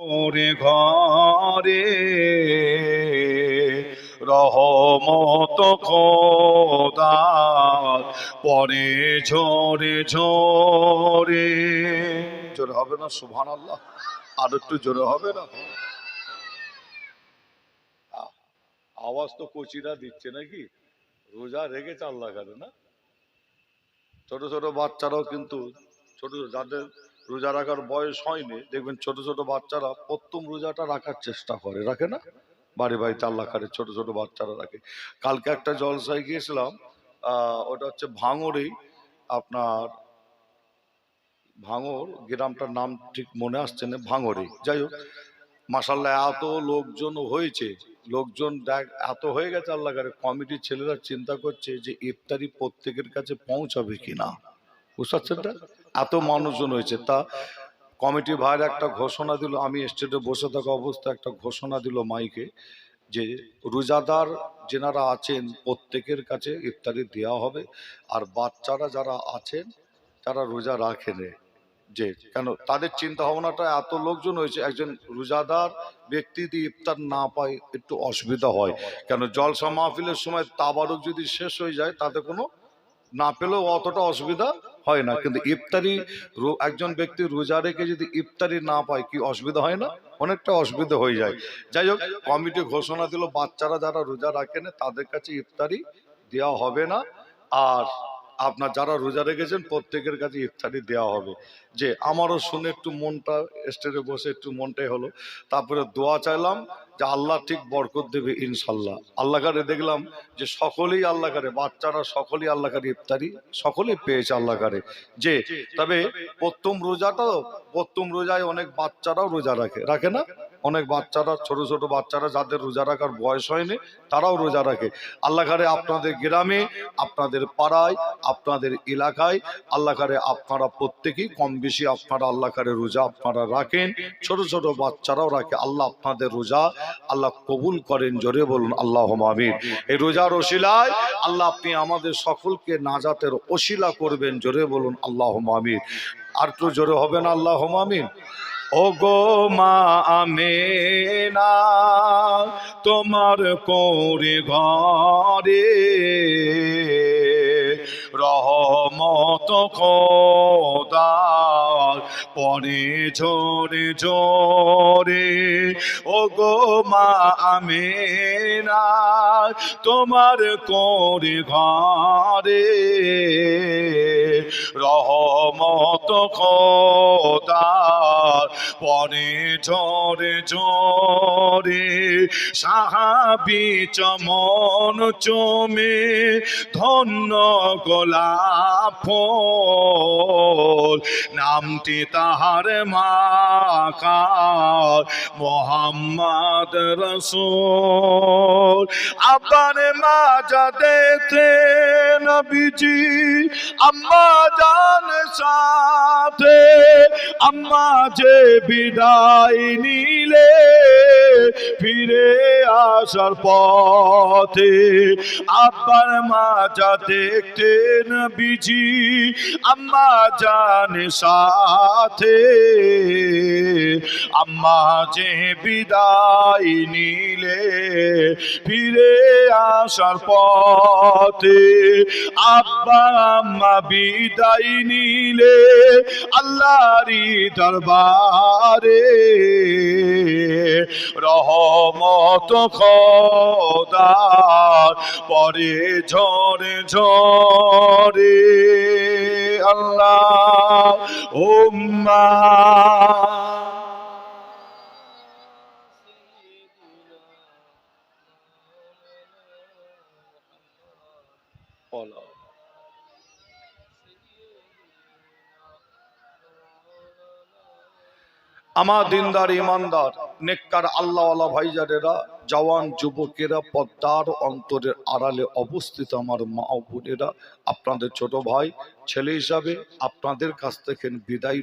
ওরে ঘরে রহমত খোদা পরে ঝরে ঝরে। জোরে হবে না সুভান আল্লাহ আর একটু জোরে হবে না? আওয়াজ তো কচিরা দিচ্ছে নাকি? রোজা রেগে আল্লাহ করে না? ছোট ছোট বাচ্চারাও কিন্তু ছোট যাদের রোজা রাখার বয়স হয়নি, দেখবেন ছোট ছোট বাচ্চারা প্রথম রোজাটা রাখার চেষ্টা করে, রাখে না? বাড়ি বাড়িতে আল্লাহ করে ছোট ছোট বাচ্চারা রাখে। কালকে একটা জলসায় গিয়েছিলাম ওটা হচ্ছে ভাঙড়েই আপনার ভাঙর গ্রামটার নাম ঠিক মনে আসছে না, ভাঙড়ে। যাই হোক মাসাল্লাহ এত লোকজন হয়েছে, লোকজন দেখ, এত হয়ে গেছে আল্লাহ করে কমিটির ছেলেরা চিন্তা করছে যে ইফতারি প্রত্যেকের কাছে পৌঁছাবে কিনা। বুঝতে পারছেন? এত মানুষজন হয়েছে তা কমিটি ভাইয়ের একটা ঘোষণা দিল, আমি স্টেটে বসে থাকা অবস্থায় একটা ঘোষণা দিল মাইকে যে রোজাদার যেনারা আছেন প্রত্যেকের কাছে ইফতারি দেওয়া হবে আর বাচ্চারা যারা আছেন তারা রোজা রাখেন যে কেন তাদের চিন্তা ভাবনাটা এত লোকজন হয়েছে একজন রোজাদার ব্যক্তি যদি ইফতার না পায় একটু অসুবিধা হয়। কেন জলসা মাহফিলের সময় তাবারক যদি শেষ হয়ে যায়, তাতে কোনো না পেলেও অতটা অসুবিধা হয় না। কিন্তু ইফতারি রো- একজন ব্যক্তি রোজা রেখে যদি ইফতারি না পায় কি অসুবিধা হয় না? অনেকটা অসুবিধা হয়ে যায়। যাই হোক কমিটি ঘোষণা দিল বাচ্চারা যারা রোজা রাখে না তাদের কাছে ইফতারি দেওয়া হবে না। আর আপনার যারা রোজা রেখেছেন, প্রত্যেকের কাছে ইফতারি দেওয়া হবে। যে আমারও শুনে একটু মনটা স্টেজে বসে একটু মনটাই হলো। তারপরে দোয়া চাইলাম যে আল্লাহ ঠিক বরকত দেবে ইনশাল্লাহ আল্লাহ কারে দেখলাম যে সকলেই আল্লাহ কারে, বাচ্চারা সকলেই আল্লাহ কারে ইফতারি সকলেই পেয়েছে আল্লাহ কারে। যে, তবে প্রথম রোজাটাও, প্রথম রোজায় অনেক বাচ্চারাও রোজা রাখে। রাখে না? অনেক বাচ্চারা, ছোট ছোট বাচ্চারা যাদের রোজা রাখার বয়স হয়নি, তারাও রোজা রাখে। আল্লাহ কারে আপনাদের গ্রামে, আপনাদের পাড়ায়, আপনাদের এলাকায়, আল্লাহ কারে আপনারা প্রত্যেকেই কম বেশি আপনারা আল্লাহ কারে রোজা আপনারা রাখেন, ছোট ছোট বাচ্চারাও রাখে। আল্লাহ আপনাদের রোজা আল্লাহ কবুল করেন, জোরে বলুন আল্লাহ আমিন। এই রোজার ওসিলায় আল্লাহ আপনি আমাদের সকলকে নাজাতের ওসিলা করবেন, জোরে বলুন আল্লাহ আমিন। আর তো জোরে হবে না আল্লাহ আমিন? ও গো মা আমেনা, তোমার কোরে ঘরে রহমত খোদার পরে ঝরে ঝরে ও গো মা আমেনা, তোমার কোরে ঘরে রহমত খোদার পরে ঝরে ঝরে সাহাবি চমন চমে ধন্য গোলাপ নামটি তাহার মাকার মোহাম্মদ রসুল। আবার মা যা দেখতে নবীজি, আম্মা জান সাথে, আম্মা যে বিদায় নিলে ফিরে আসার পথে আব্বার মা যা দেখতেন বিজি, আম্মা জান সাথে। আম্মা যে বিদায় নিলে ফিরে আসার পথে আব্বা আম্মা বিদায় নিলে আল্লাহরি দরবারে রহমত খোদার পরে ঝরে ঝরে আল্লাহ উম্মা। আমার দিনদার ইমানদার নেককার আল্লাহওয়ালা ভাইজারেরা জওয়ান যুবকেরা পদ্মার অন্তরের আড়ালে অবস্থিত আমার মা বোনেরা, আপনাদের ছোট ভাই, ছেলে হিসাবে আপনাদের কাছ থেকে বিদায়